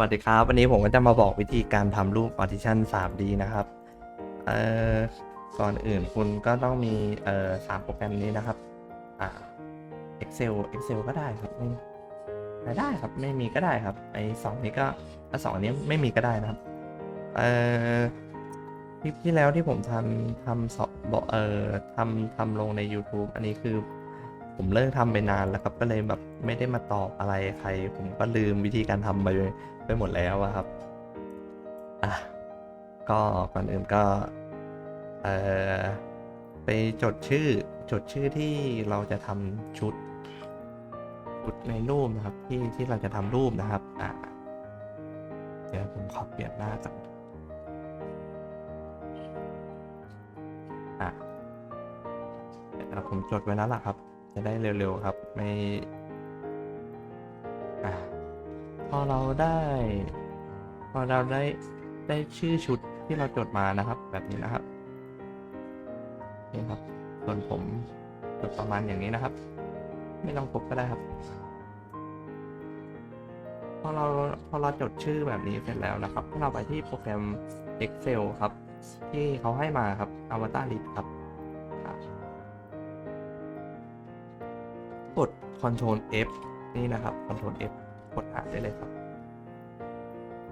วัสดีครับ วันนี้ผมก็จะมาบอกวิธีการทำรูป partition 3D นะครับ เอ่อ ก่อนอื่นคุณก็ต้องมี เอ่อสามโปรแกรมนี้นะครับ อ่า Excel Excel ก็ได้ครับไม่ได้ครับ ไม่มีก็ได้ครับ ไอสองนี้ก็ถ้าสองนี้ไม่มีก็ได้นะครับ เอ่อคลิปที่แล้วที่ผมทำทำสอบเอ่อทำทำลงใน YouTube อันนี้คือผมเลิกทำไปนานแล้วครับก็เลยแบบไม่ได้มาตอบอะไรใคร ผมก็ลืมวิธีการทำไป ไปหมดแล้วครับ อะ ก็ก่อนอื่นก็ เอ่อ ไปจดชื่อ จดชื่อที่เราจะทำชุด ชุดในรูปนะครับ ที่ที่เราจะทำรูปนะครับ อะ เดี๋ยวผมขอเปลี่ยนหน้าก่อนอะเดี๋ยวผมจดไว้แล้วล่ะครับ จะได้เร็วๆครับ ไม่ อเราได้ พอเราได้ได้ชื่อชุดที่เราจดมานะครับ แบบนี้นะครับนี่ครับ ส่วนผมจดประมาณอย่างนี้นะครับ ไม่ต้องครบก็ได้ครับ พอเราพอเราจดชื่อแบบนี้เสร็จแล้วนะครับเราไปที่โปรแกรม Excel ครับ ที่เขาให้มาครับ Avatar List ครับอะกด Ctrl F นี่นะครับ Ctrl F กดหาได้เลยครับ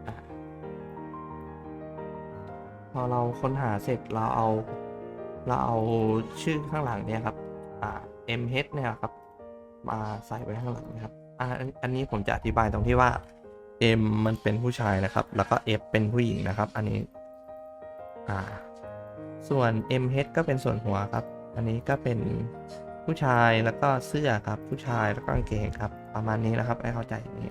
อพอเราค้นหาเสร็จเราเอา เราเอาชื่อข้างหลังเนี่ยครับอ่า mh เนี่ยครับ มาใส่ไว้ข้างหลังนะครับอ่าอันอันนี้ผมจะอธิบายตรงที่ว่า m มันเป็นผู้ชายนะครับ แล้วก็ f เป็นผู้หญิงนะครับ อันนี้อ่าส่วน mh ก็เป็นส่วนหัวครับ อันนี้ก็เป็นผู้ชายแล้วก็เสื้อครับ ผู้ชายแล้วก็กางเกงครับ ประมาณนี้นะครับให้เข้าใจอย่างนี้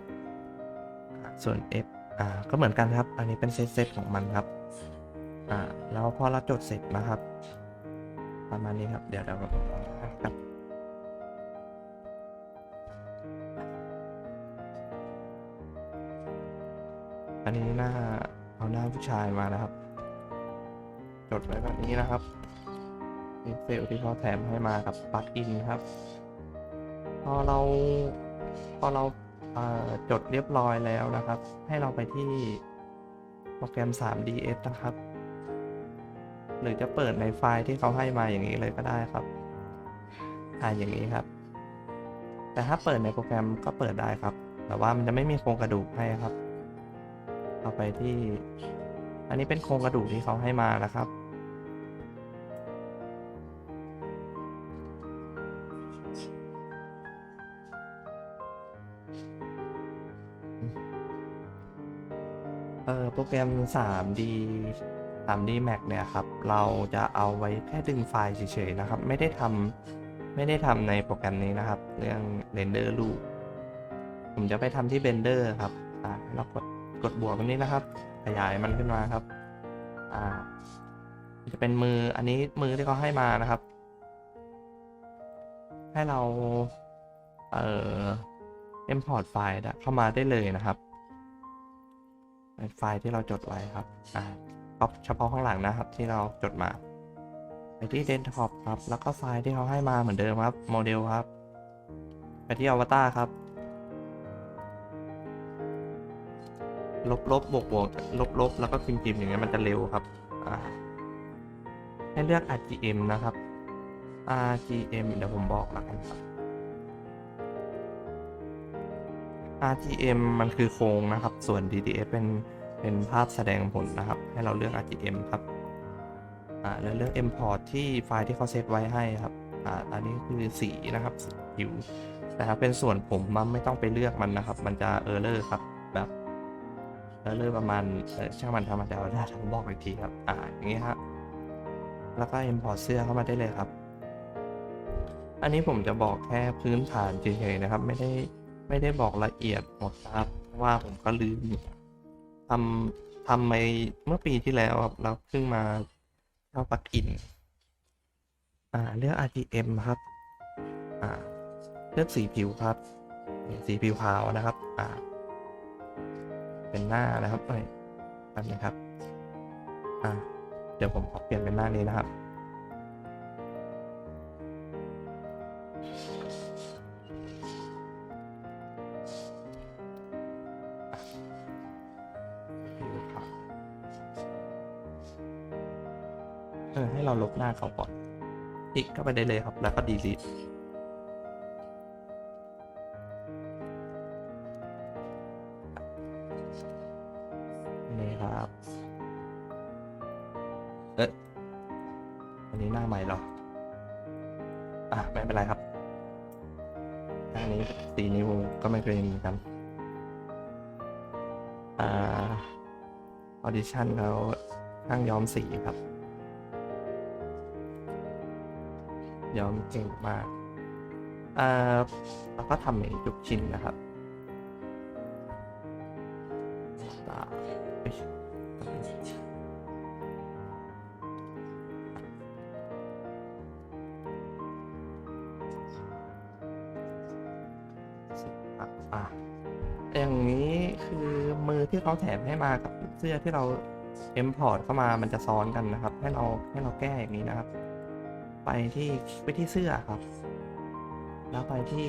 ส่วน f อ่าก็เหมือนกันครับ อันนี้เป็นเซตๆของมันครับอ่าแล้วพอเราจดเสร็จนะครับ ประมาณนี้ครับเดี๋ยวเราครับอันนี้หน้าเอาหน้าผู้ชายมานะครับ จดไว้แบบนี้นะครับเซลล์ที่เขาแถมให้มากับปลั๊กอินครับ พอเรา พอเราเจดเรียบร้อยแล้วนะครับ ให้เราไปที่โปรแกรม 3ds นะครับ หรือจะเปิดในไฟล์ที่เขาให้มาอย่างนี้เลยก็ได้ครับ อ่าอย่างนี้ครับ แต่ถ้าเปิดในโปรแกรมก็เปิดได้ครับ แต่ว่ามันจะไม่มีโครงกระดูกให้ครับ เอาไปที่ อันนี้เป็นโครงกระดูกที่เขาให้มานะครับ รแกรม 3D 3D Max เนี่ยครับ เราจะเอาไว้แค่ดึงไฟล์เฉยๆนะครับ ไม่ได้ทำไม่ได้ทำในโปรแกรมนี้นะครับ เรื่องเรนเดอร์รูป ผมจะไปทำที่ Blender ครับอ่าเรากดกดบวกตรงนี้นะครับ ขยายมันขึ้นมาครับ อ่า จะเป็นมืออันนี้มือที่เขาให้มานะครับ ให้เรา เอ่อ import ไฟล์เข้ามาได้เลยนะครับ ไฟล์ที่เราจดไว้ครับอ่าก็เฉพาะข้างหลังนะครับที่เราจดมาไปที่ desktop ครับ แล้วก็ไฟล์ที่เขาให้มาเหมือนเดิมครับโมเดลครับ ไปที่ avatar ครับ ลบลบบวกบวกลบลบแล้วก็พิมพ์พิมพ์อย่างเงี้ยมันจะเร็วครับอ่าให้เลือก RGM นะครับ RGM เดี๋ยวผมบอกแล้วกันครับ RGM มันคือโครงนะครับ ส่วน DDF เป็นเป็นภาพแสดงผลนะครับ ให้เราเลือก RGM ครับอ่าแล้วเลือก Import ที่ไฟล์ที่เขาเซตไว้ให้ครับอ่าอันนี้คือสีนะครับสีผิวแต่ถ้าเป็นส่วนผมมันไม่ต้องไปเลือกมันนะครับ มันจะเออร์เลอร์ครับแบบเออร์เลอร์ประมาณช่างมันทำมันจะเอาได้ผมบอกอีกทีครับอ่าอย่างนี้ครับแล้วก็ Import เสื้อเข้ามาได้เลยครับ อันนี้ผมจะบอกแค่พื้นฐานเฉยๆนะครับ ไม่ได้ ไม่ได้บอกละเอียดหมดครับเพราะว่าผมก็ลืมทำทำไปเมื่อปีที่แล้วครับแล้วเพิ่งมาเข้าปักอิน อ่าเลือก RGM ครับ อ่าเลือกสีผิวครับ สีผิวขาวนะครับ อ่า เป็นหน้านะครับเอ้ยแป๊บนึงครับ อ่า เดี๋ยวผมขอเปลี่ยนเป็นหน้านี้นะครับ เออให้เราลบหน้าเขาก่อน คลิกเข้าไปได้เลยครับ แล้วก็ delete นี่ครับ เอ๊ะอันนี้หน้าใหม่เหรอ อะ ไม่เป็นไรครับอันนี้สีนิ้วก็ไม่เป็นเหมือนกันอ่าออดิชั่นแล้วช่างย้อมสีครับ ย้อมเก่งมากอ่าแล้วก็ทำอย่างทุกชิ้นนะครับอย่างนี้คือมือที่เขาแถมให้มากับเสื้อที่เรา import เข้ามามันจะซ้อนกันนะครับ ให้เราให้เราแก้อย่างนี้นะครับ ไปที่ไปที่เสื้อครับ แล้วไปที่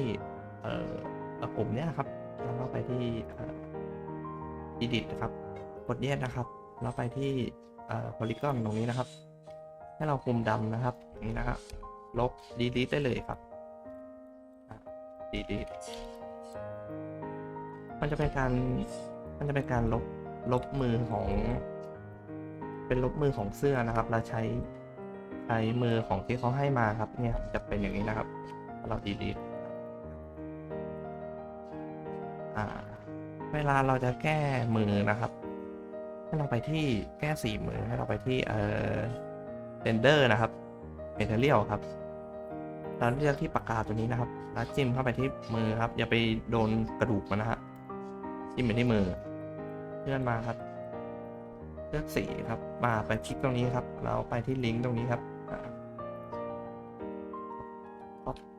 เอ่อเอ่อปุ่มเนี้ยครับ แล้วก็ไปที่เอ่อ edit นะครับ กดเยสนะครับ แล้วไปที่เอ่อ polygon ตรงนี้นะครับ ให้เราคุมดำนะครับนี้นะครับ ลบ delete ได้เลยครับอะ delete มันจะเป็นการ มันจะเป็นการลบ ลบมือของ เป็นลบมือของเสื้อนะครับ เราใช้ ใช้มือของที่เขาให้มาครับเนี่ยจะเป็นอย่างนี้นะครับ เรา delete อ่าเวลาเราจะแก้มือนะครับ ให้เราไปที่แก้สีมือให้เราไปที่เอ่อ render นะครับ material ครับแล้วเลือกที่ปากกาตัวนี้นะครับ แล้วจิ้มเข้าไปที่มือครับ อย่าไปโดนกระดูกมันนะฮะจิ้มไปที่มือเลื่อนมาครับ เลือกสีครับ มาไปคลิกตรงนี้ครับ เราไปที่ลิงก์ตรงนี้ครับ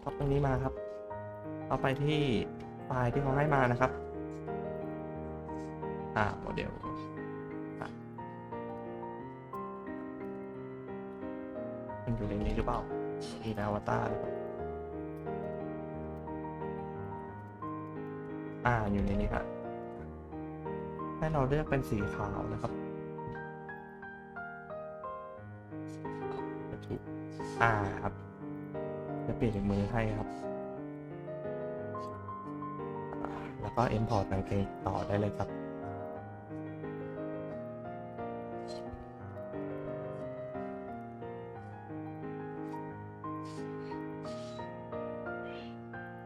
อ่าท็อปตรงนี้มาครับเราไปที่ไฟล์ที่เขาให้มานะครับ อ่าโมเดลมันอยู่ในนี้หรือเปล่ามีนอวตาหรือเปล่าอ่าอยู่ในนี้ครับให้เราเลือกเป็นสีขาวนะครับถูกอ่าครับ จะเปลี่ยนจากมือให้ครับ แล้วก็ import กางเกงต่อได้เลยครับ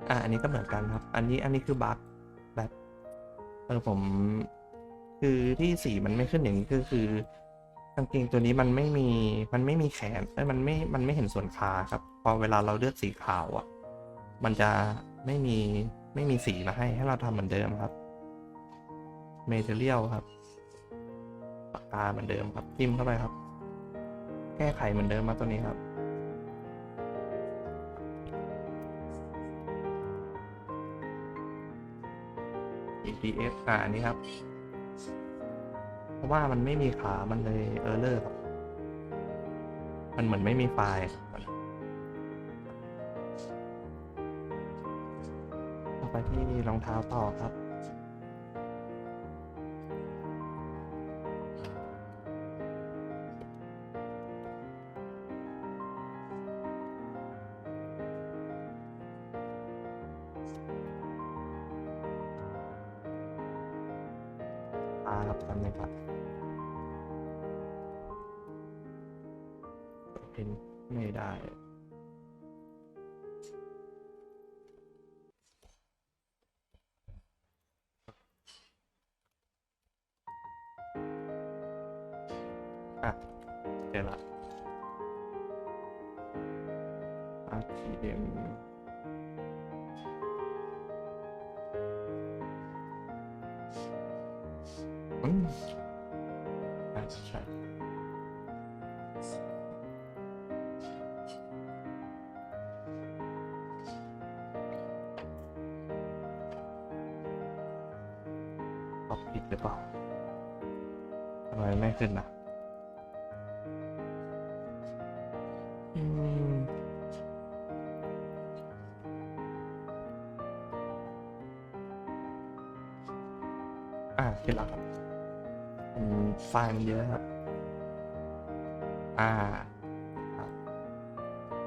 อ่าอันนี้ก็เหมือนกันครับ อันนี้อันนี้คือบั๊กแบบเออผมคือที่สีมันไม่ขึ้นอย่างนี้ก็คือกางเกงตัวนี้มันไม่มีมันไม่มีแขนเอ้ยมันไม่มันไม่เห็นส่วนขาครับ อเวลาเราเลือกสีขาวอะ มันจะไม่มีไม่มีสีมาให้ให้เราทำเหมือนเดิมครับ material ครับปากกาเหมือนเดิมครับจิ้มเข้าไปครับ แก้ไขเหมือนเดิมมาตัวนี้ครับ EPS อ่าอันนี้ครับ เพราะว่ามันไม่มีขา มันเลยเออร์เลอร์ครับ มันเหมือนไม่มีไฟล์ ไปที่รองเท้าต่อครับอ่าครับจำเลยครับเป็นไม่ได้ ตอบผิดหรือเปล่าทำไมไม่ขึ้นนะอืมอ่าขึ้นแล้วครับอืมไฟล์มันเยอะครับ อ่า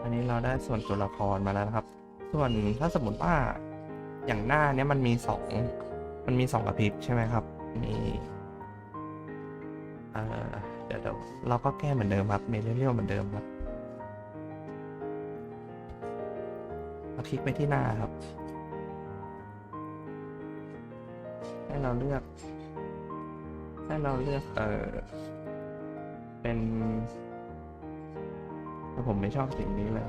อันนี้เราได้ส่วนตัวละครมาแล้วนะครับ ส่วนถ้าสมมติว่าอย่างหน้าเนี้ยมันมีสอง มันมีสองกระพริบใช่ไหมครับ มีเอ่อเดี๋ยวเดี๋ยวเราก็แก้เหมือนเดิมครับเมเรียลเหมือนเดิมครับเราคลิกไปที่หน้าครับ ให้เราเลือก ให้เราเลือกเออเป็นแต่ผมไม่ชอบสิ่งนี้เลย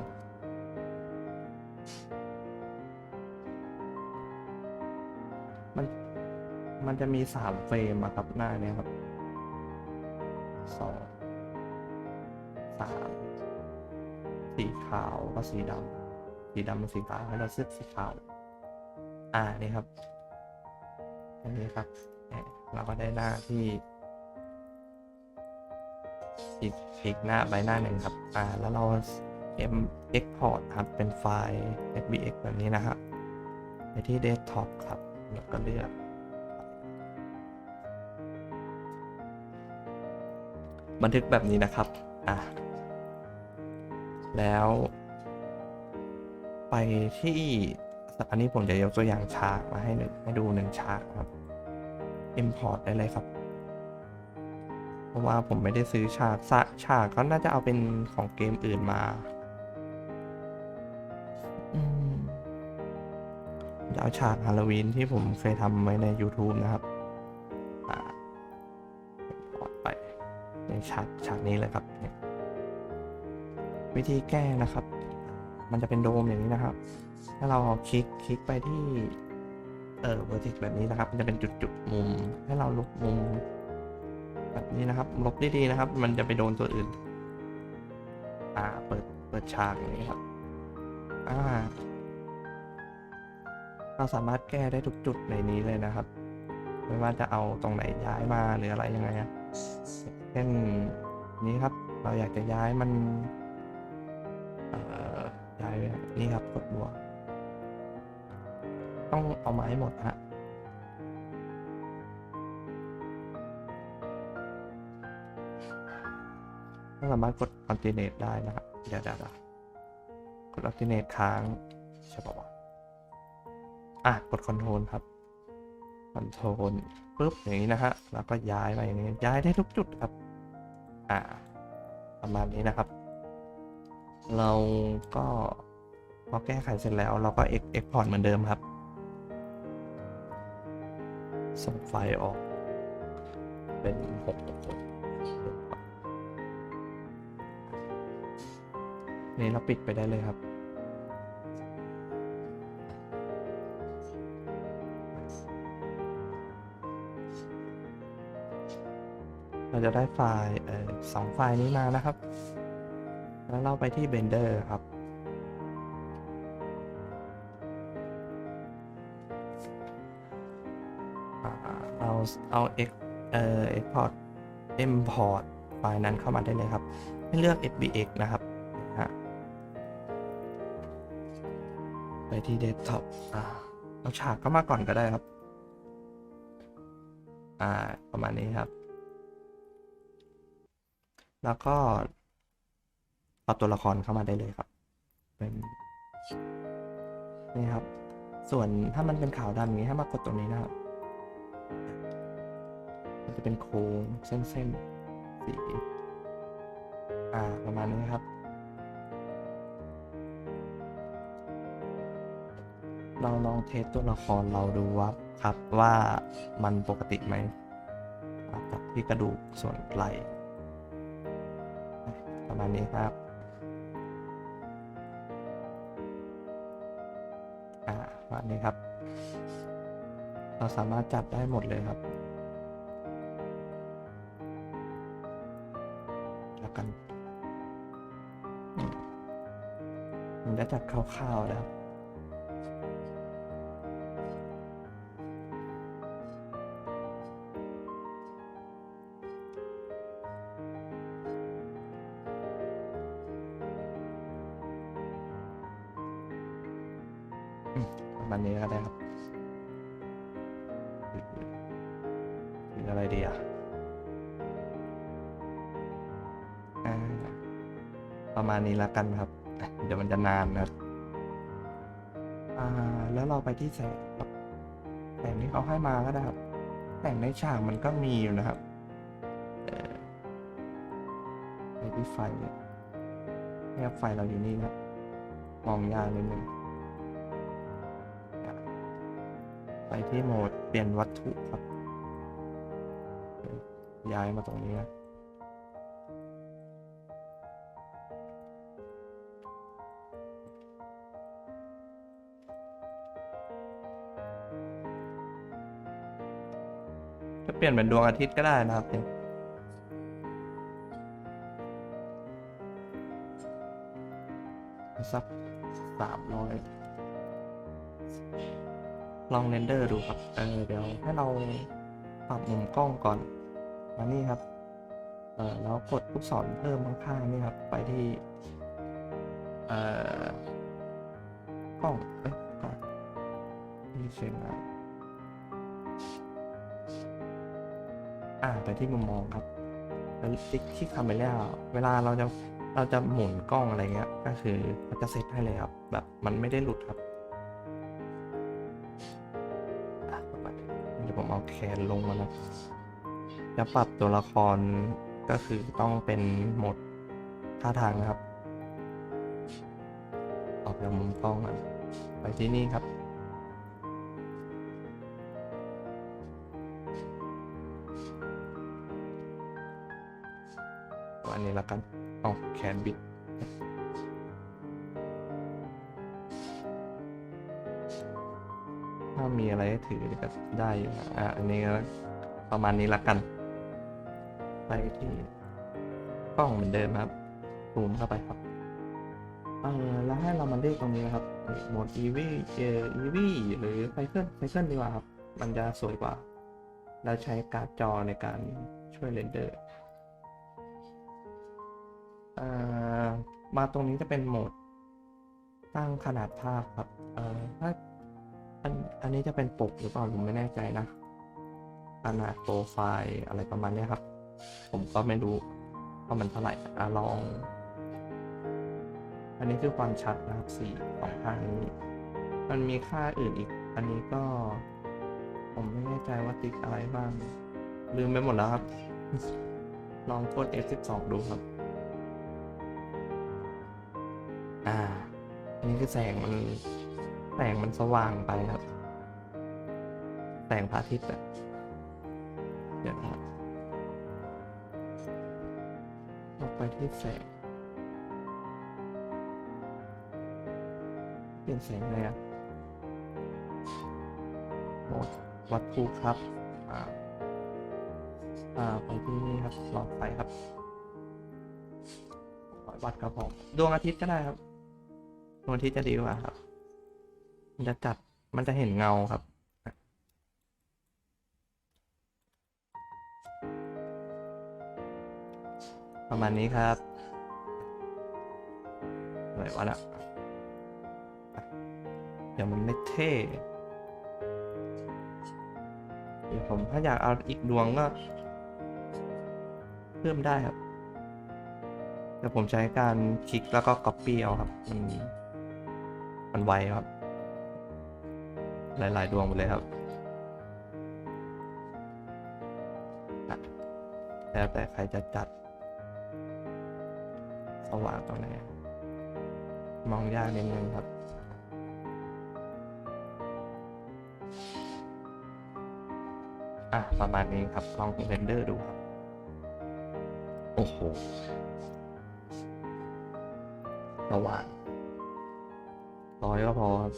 มันจะมีสามเฟรมอะครับหน้าเนี้ยครับสองสามสีขาวก็สีดำสีดำกับสีขาวให้เราเลือสีขาว อ่านี่ครับอันนี้ครับเราก็ได้หน้าที่อีกอีกหน้าใบหน้าหนึ่งครับ อ่า แล้วเรา M export ครับ เป็นไฟล์ SVX แบบนี้นะครับ ไปที่ desktop ครับ แล้วก็เลือก บันทึกแบบนี้นะครับอะแล้ว ไปที่อันนี้ผมจะยกตัวอย่างฉากมาให้หนึ่งให้ดูหนึ่งฉากครับ import ได้เลยครับ เพราะว่าผมไม่ได้ซื้อฉากฉากกก็น่าจะเอาเป็นของเกมอื่นมาจะเอาฉากฮาโลวีนที่ผมเคยทำไว้ใน YouTube นะครับ ฉากฉากนี้เลยครับ วิธีแก้นะครับ มันจะเป็นโดมอย่างนี้นะครับ ถ้าเราคลิกคลิกไปที่เออ vertex แบบนี้นะครับ มันจะเป็นจุดจุดๆมุม ให้เราลบมุม แบบนี้นะครับ ลบดีๆนะครับ มันจะไปโดนตัวอื่น อ่า เปิด เปิดฉากอย่างนี้ครับ อ่า เราสามารถแก้ได้ทุกจุดในนี้เลยนะครับ ไม่ว่าจะเอาตรงไหนย้ายมาหรืออะไรยังไงอะ เช่นนี้ครับ เราอยากจะย้ายมันย้ายไปนี่ครับกดบวก ต้องเอามาให้หมดฮะก็สามารถกด alternate ได้นะครับ เดี๋ยวเดี๋ยวเดี๋ยวกด alternate ค้างใช่ป่าวะอะ กด control ครับ control ปุ๊บอย่างนี้นะฮะแล้วก็ย้ายมาอย่างนี้ย้ายได้ทุกจุดครับ อ่า ประมาณนี้นะครับ เราก็พอแก้ไขเสร็จแล้วเราก็ Ex- export เหมือนเดิมครับ ส่งไฟล์ออก เป็นหกหกหกนี่เราปิดไปได้เลยครับ จะได้ไฟล์สองไฟล์นี้มานะครับ แล้วเราไปที่ Blender ครับเราเอา X เอ่อ export import ไฟล์นั้นเข้ามาได้เลยครับ ให้เลือก SBX นะครับไปที่ desktop อ่าเอาฉากเข้ามาก่อนก็ได้ครับ อ่า ประมาณนี้ครับ แล้วก็เอาตัวละครเข้ามาได้เลยครับ เป็นนี่ครับ ส่วนถ้ามันเป็นขาวดำอย่างนี้ให้มากดตรงนี้นะครับ มันจะเป็นโค้งเส้นๆสีอ่าประมาณนี้ครับ เราลองเทสตัวละครเราดูว่าครับว่ามันปกติไหมจากที่กระดูกส่วนไหล่ มาณนี้ครับอ่าวันนี้ครับ เราสามารถจับได้หมดเลยครับแล้วกันมมันได้จับคร่าวๆแล้ว มาณนี้แล้วกันครับ เดี๋ยวมันจะนานนะอ่า แล้วเราไปที่แสงแสงที่เขาให้มาก็ได้ครับแสงในฉากมันก็มีอยู่นะครับเอ่อไปที่ไฟเนี่ยไฟเราอยู่นี่นะมองยากนิดนึงไปที่โหมดเปลี่ยนวัตถุครับ ย้ายมาตรงนี้นะ ปลี่ยนเป็นดวงอาทิตย์ก็ได้นะครับเนี่ยสักสามร้อยลองเรนเดอร์ดูครับ เออเดี๋ยวให้เราปรับมุมกล้องก่อน มานี่ครับ เออแล้วกดลูกศรเพิ่มข้างๆนี่ครับ ไปที่ เอ่อกล้อง เอ้ยกล้องนี่เชียงราย อ่าไปที่มุมมองครับแล้วติ๊กที่คาเมล่าเวลาเราจะเราจะหมุนกล้องอะไรเงี้ย ก็คือเขาจะเซตให้เลยครับ แบบมันไม่ได้หลุดครับอะประมาณนี้เดี๋ยวผมเอาแขนลงมานะจะปรับตัวละครก็คือต้องเป็นโหมดท่าทางนะครับ ออกจากมุมกล้องอะไปที่นี่ครับ วันนี้แล้วกัน เอาแขนบิด ถ้ามีอะไรให้ถือก็ได้อยู่ะอะอันนี้ก็ประมาณนี้ละกัน ไปที่กล้องเหมือนเดิมครับซูมเข้าไปครับเออแล้วให้เรามาเลือกตรงนี้นะครับโหมด EV เอ่อ EV หรือไซเคิลไซเคิลดีกว่าครับ มันจะสวยกว่าแล้วใช้การ์ดจอในการช่วยเรนเดอร์ มาตรงนี้จะเป็นโหมดตั้งขนาดภาพครับถ้าอันอันนี้จะเป็นปกหรือเปล่าผมไม่แน่ใจนะขนาดโปรไฟล์อะไรประมาณนี้ครับ ผมก็ไม่รู้ว่ามันเท่าไหร่อะลอง อันนี้คือความชัดนะครับสีของข้างนี้ มันมีค่าอื่นอีก อันนี้ก็ ผมไม่แน่ใจว่าติ๊กอะไรบ้าง ลืมไปหมดแล้วครับ ลองกด F12 ดูครับ อ่า อันนี้คือแสงมัน แสงมันสว่างไปครับ แสงพระอาทิตย์อะเดี๋ยวครับออกไปที่แสง เปลี่ยนแสงเลยอะโหมดวัตถุครับ อ่า อ่า ไปที่นี่ครับหลอดไฟครับร้อยวัตต์ครับผมดวงอาทิตย์ก็ได้ครับ ดวงทิตย์จะดีกว่าครับ มันจะจัดมันจะเห็นเงาครับ ประมาณนี้ครับอะไรวะน่ะเดี๋ยวมันไม่เท่ เดี๋ยวผมถ้าอยากเอาอีกดวงก็ เพิ่มได้ครับแต่ผมใช้การคลิกแล้วก็ Copy เอาครับ มัน มันไวครับ หลาย ๆ ดวงหมดเลยครับแล้วแต่ใครจะจัด สว่างตรงไหนมองยากนิดนึงครับอะประมาณนี้ครับ ลองเรนเดอร์ดูครับ โอ้โหสว่าง ร้อยก็พอครับ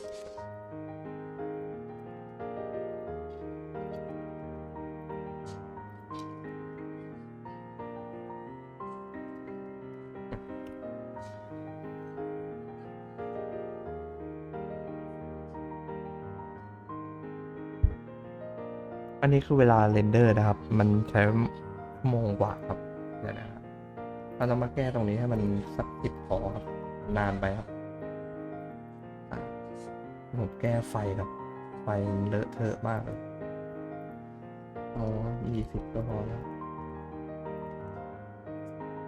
อันนี้คือเวลาเรนเดอร์นะครับ มันใช้ชั่วโมงกว่าครับเดี๋ยวนะครับเราต้องมาแก้ตรงนี้ให้มันสักสิบพอครับ นานไปครับ ผมแก้ไฟครับ ไฟเลอะเทอะมากเลยเอายี่สิบก็พอแล้ว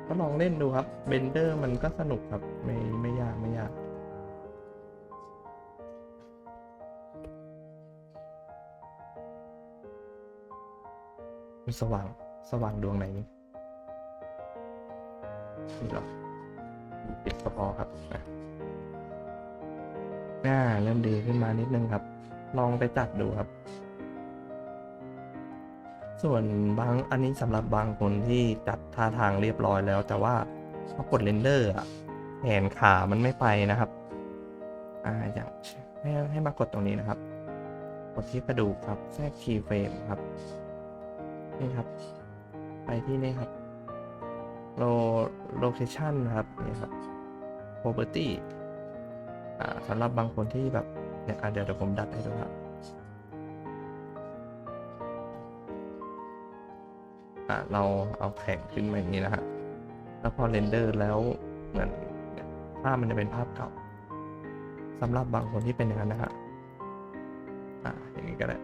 ก็ลองเล่นดูครับ เบนเดอร์มันก็สนุกครับ ไม่ไม่ยากไม่ยากสว่างสว่างดวงไหนนี่นี่เหรอปิดก็พอครับอะ น่าเริ่มดีขึ้นมานิดนึงครับ ลองไปจัดดูครับ ส่วนบางอันนี้สำหรับบางคนที่จัดท่าทางเรียบร้อยแล้ว แต่ว่าพอกดเรนเดอร์อะแขนขามันไม่ไปนะครับ อ่าอย่างให้ให้มากดตรงนี้นะครับ กดที่กระดูกครับแทรกคีย์เฟรมครับนี่ครับ ไปที่นี่ครับโลโลเคชันครับนี่ครับ property อ่า สำหรับบางคนที่แบบเนี่ยเดี๋ยวเดี๋ยวผมดัดให้ดูครับอะเราเอาแข่งขึ้นมาอย่างนี้นะฮะ แล้วพอเรนเดอร์แล้วเหมือนภาพมันจะเป็นภาพเก่าสำหรับบางคนที่เป็นอย่างนั้นนะฮะอ่าอย่างนี้ก็ได้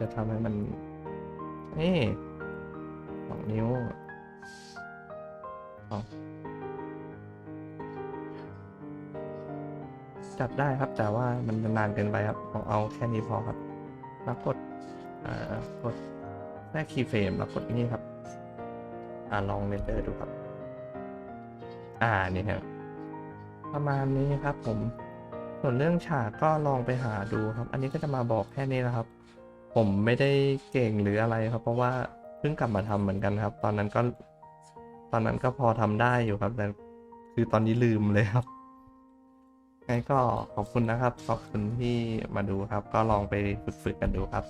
จะทำให้มันนี่ นิ้วจับได้ครับแต่ว่ามันนานเกินไปครับเอาเอาแค่นี้พอครับแล้วกดกดแรกคีย์เฟรมแล้วกดนี่ครับ อ่าลองเรนเดอร์ดูครับ อ่านี่ครับประมาณนี้ครับผมส่วนเรื่องฉากก็ลองไปหาดูครับ อันนี้ก็จะมาบอกแค่นี้นะครับ ผมไม่ได้เก่งหรืออะไรครับ เพราะว่า เพิ่งกลับมาทำเหมือนกันครับ ตอนนั้นก็ ตอนนั้นก็พอทำได้อยู่ครับ แต่คือตอนนี้ลืมเลยครับงั้นก็ขอบคุณนะครับ ขอบคุณที่มาดูครับ ก็ลองไปฝึกๆกันดูครับ